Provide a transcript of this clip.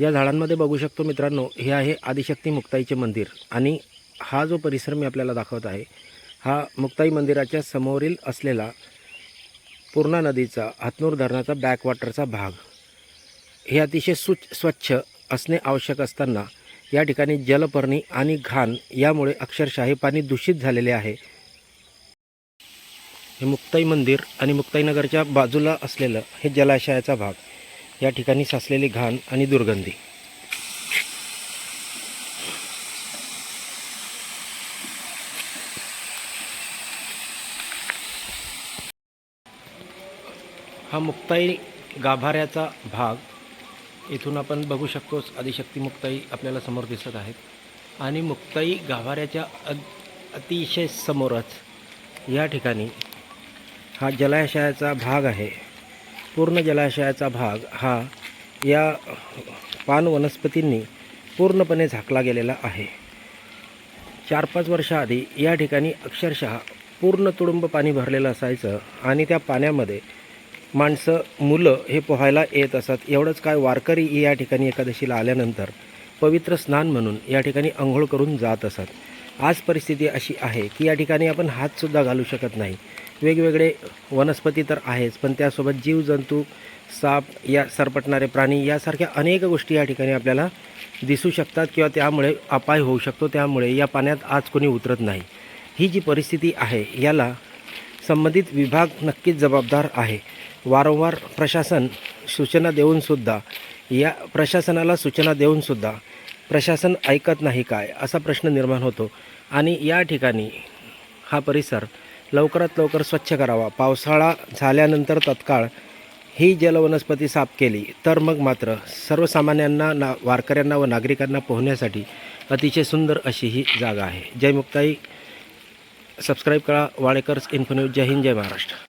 या झाडांमध्ये बघू शकतो मित्रांनो हे आहे आदिशक्ती मुक्ताईचे मंदिर. आणि हा जो परिसर मी आपल्याला दाखवत आहे हा मुक्ताई मंदिराच्या समोरील असलेला पूर्णा नदीचा हातनूर धरणाचा बॅकवॉटरचा भाग. हे अतिशय सुच स्वच्छ असणे आवश्यक असताना या ठिकाणी जलपर्णी आणि घाण यामुळे अक्षरशः हे पाणी दूषित झालेले आहे. हे मुक्ताई मंदिर आणि मुक्ताईनगरच्या बाजूला असलेलं हे जलाशयाचा भाग. या ठिकाणी साचलेली घाण आणि दुर्गंधी. हा मुक्ताई गाभाऱ्याचा भाग इथून आपण बघू शकतोच आदिशक्ती मुक्ताई आपल्याला समोर दिसत आहेत. आणि मुक्ताई गाभाऱ्याच्या अतिशय समोरच या ठिकाणी हा जलाशयाचा भाग आहे. पूर्ण जलाशयाचा भाग हा या पान वनस्पतींनी पूर्णपणे झाकला गेलेला आहे. चार पाच वर्षाआधी या ठिकाणी अक्षरशः पूर्ण तुडुंब पाणी भरलेलं असायचं आणि त्या पाण्यामध्ये माणसं मुलं हे पोहायला येत असत. एवढंच काय वारकरी या ठिकाणी एकादशीला आल्यानंतर पवित्र स्नान म्हणून या ठिकाणी आंघोळ करून जात असत. आज परिस्थिती अशी आहे की या ठिकाणी आपण हातसुद्धा घालू शकत नाही. वेगवेगळे वनस्पती तर आहेच पण त्यासोबत जीवजंतू साप या सरपटणारे प्राणी यासारख्या अनेक गोष्टी या ठिकाणी आपल्याला दिसू शकतात किंवा त्यामुळे अपाय होऊ शकतो त्यामुळे या पाण्यात आज कोणी उतरत नाही. ही जी परिस्थिती आहे याला संबंधित विभाग नक्कीच जबाबदार आहे. वारंवार प्रशासन सूचना देऊनसुद्धा या प्रशासनाला सूचना देऊनसुद्धा प्रशासन ऐकत नाही काय असा प्रश्न निर्माण होतो. आणि या ठिकाणी हा परिसर लवकरात लवकर स्वच्छ करावा. पावसाळा झाल्यानंतर तत्काळ ही जलवनस्पती साफ केली. तर मग मात्र सर्वसामान्यांना ना वारकऱ्यांना व नागरिकांना पोहण्यासाठी अतिशय सुंदर अशी ही जागा आहे. जय मुक्ताई. सबस्क्राईब करा. वाडेकर्स इन्फोन्यूज जय हिंद जय महाराष्ट्र.